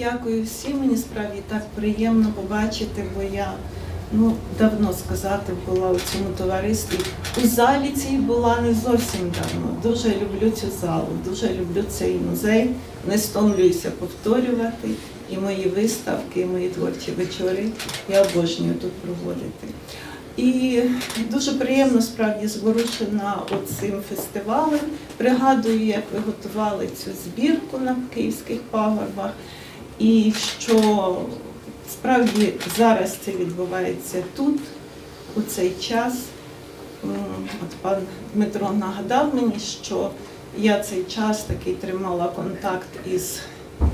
дякую всім. Мені справді так приємно побачити, бо я ну давно сказати була у цьому товаристві. У залі цій була не зовсім давно. Дуже люблю цю залу, дуже люблю цей музей. Не стомлююся повторювати. І мої виставки, і мої творчі вечори я обожнюю тут проводити. І дуже приємно справді зворушена оцим фестивалем. Пригадую, як ви готували цю збірку на київських пагорбах, і що справді зараз це відбувається тут, у цей час. От пан Дмитро нагадав мені, що я цей час такий тримала контакт із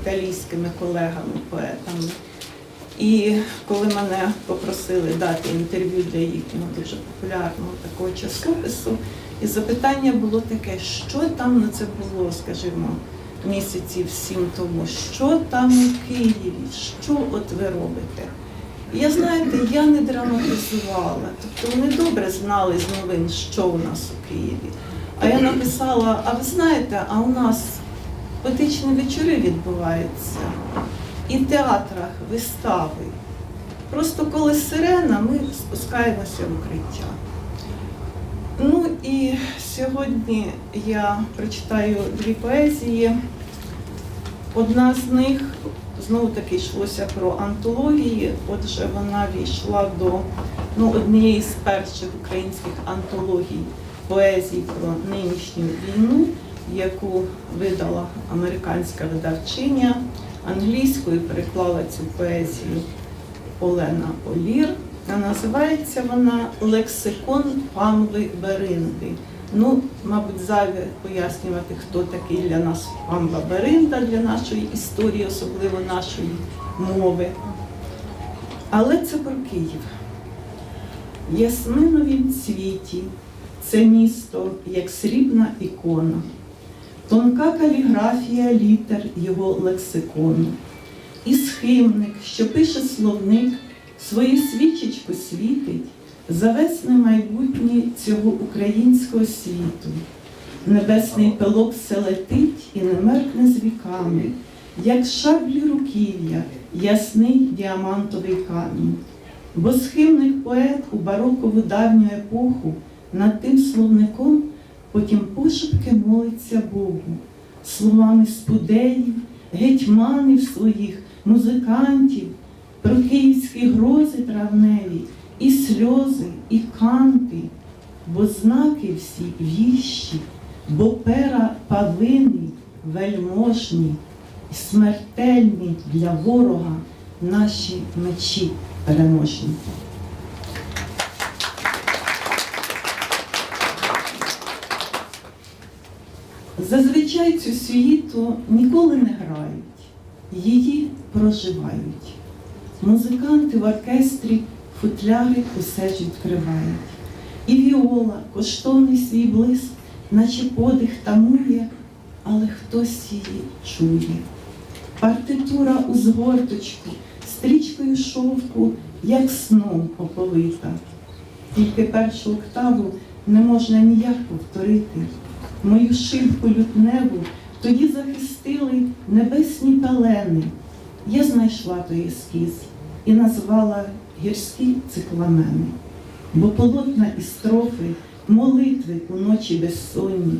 італійськими колегами-поетами. І коли мене попросили дати інтерв'ю для їхнього дуже популярного такого часопису, і запитання було таке, що там на це було, скажімо, місяців сім тому, що там у Києві, що от ви робите? Я знаєте, я не драматизувала, тобто вони добре знали з новин, що у нас у Києві. А я написала: а ви знаєте, а у нас поетичні вечори відбуваються і в театрах вистави. Просто коли сирена, ми спускаємося в укриття. Ну і сьогодні я прочитаю дві поезії. Одна з них знову таки йшлося про антології. Отже, вона війшла до ну, однієї з перших українських антологій поезій про нинішню війну, яку видала американська видавчиня. Англійською переклала цю поезію Олена Олір. А називається вона Лексикон Памви Беринди. Ну, мабуть, зайве пояснювати, хто такий для нас Памва Беринда, для нашої історії, особливо нашої мови. Але це про Київ. Ясминовім цвіті це місто, як срібна ікона, тонка каліграфія літер його лексикону, і схимник, що пише словник, свою свічечку світить, завесне майбутнє цього українського світу. Небесний пилок все летить і не меркне з віками, як шаблі руків'я, ясний діамантовий камінь. Бо схимник поет у барокову давню епоху над тим словником потім пошепки молиться Богу, словами спудеїв, гетьманів своїх, музикантів, про київські грози травневі, і сльози, і канти, бо знаки всі віщі, бо пера павини, вельможні, і смертельні для ворога наші мечі переможні. Зазвичай цю світу ніколи не грають, її проживають. Музиканти в оркестрі футляри усе ж відкривають. І віола, коштовний свій блиск, наче подих тамує, але хтось її чує. Партитура у згорточку, стрічкою шовку, як сном оповита. Тільки першу октаву не можна ніяк повторити. Мою шибку лютневу тоді захистили небесні пелени. Я знайшла той ескіз і назвала гірські цикламени, бо полотна і строфи, молитви у ночі безсонні,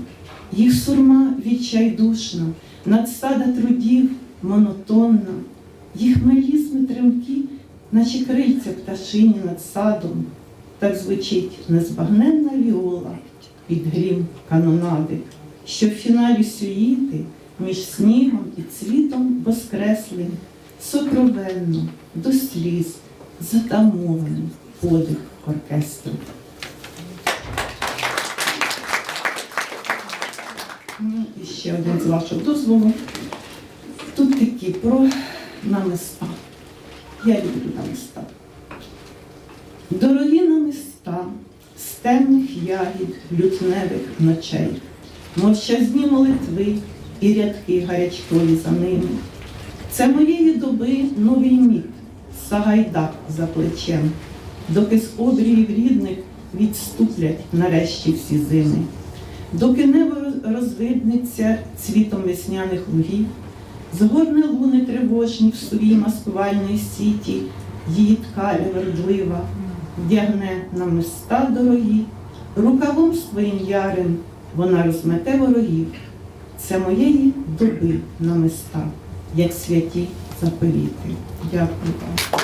їх сурма відчайдушна, надсада трудів монотонна, їх мелізми тремкі, наче крильця пташині над садом, так звучить незбагненна віола під грім канонади, що в фіналі сюїти між снігом і цвітом воскреслень сокровенно до сліз затамований подих оркестру. Ну, і ще один з вашого дозволу. Тут такі про намиста. Я люблю намиста. Дорогі намиста з темних ягід лютневих ночей, мовчазні молитви і рядки гарячкові за ними. Це моєї доби новий міт, сагайдак за плечем, доки з обріїв рідних відступлять нарешті всі зими, доки небо розвиднеться цвітом весняних лугів, Згорне луни тривожні в суві маскувальної сіті, її ткаля вердлива, вдягне на места дорогі, рукавом своїм ярим вона розмете ворогів. Це моєї доби на места, як святі заповіти. Дякую вам.